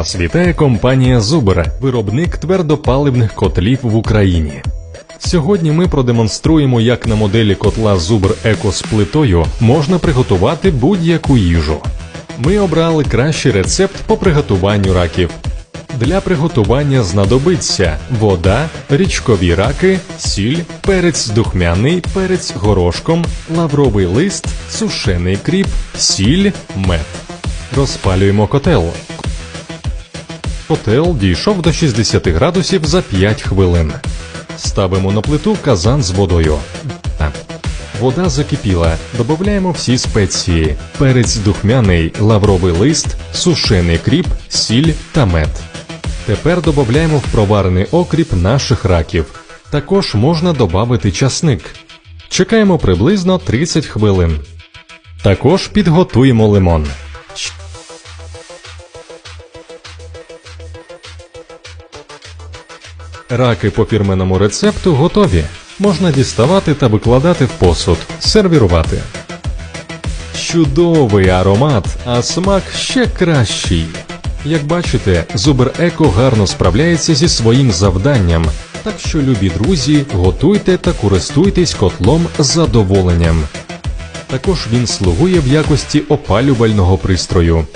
Вас вітає компанія Зубер, виробник твердопаливних котлів в Україні. Сьогодні ми продемонструємо, як на моделі котла Зубр Еко з плитою можна приготувати будь-яку їжу. Ми обрали кращий рецепт по приготуванню раків. Для приготування знадобиться вода, річкові раки, сіль, перець духмяний, перець горошком, лавровий лист, сушений кріп, сіль, мед. Розпалюємо котел. Котел дійшов до 60 градусів за 5 хвилин. Ставимо на плиту казан з водою. Вода закипіла. Додаємо всі спеції: перець духмяний, лавровий лист, сушений кріп, сіль та мед. Тепер додаємо в проварений окріп наших раків. Також можна додати часник. Чекаємо приблизно 30 хвилин. Також підготуємо лимон. Раки по фірменному рецепту готові. Можна діставати та викладати в посуд, сервірувати. Чудовий аромат, а смак ще кращий. Як бачите, Зубер Еко гарно справляється зі своїм завданням. Так що, любі друзі, готуйте та користуйтесь котлом з задоволенням. Також він слугує в якості опалювального пристрою.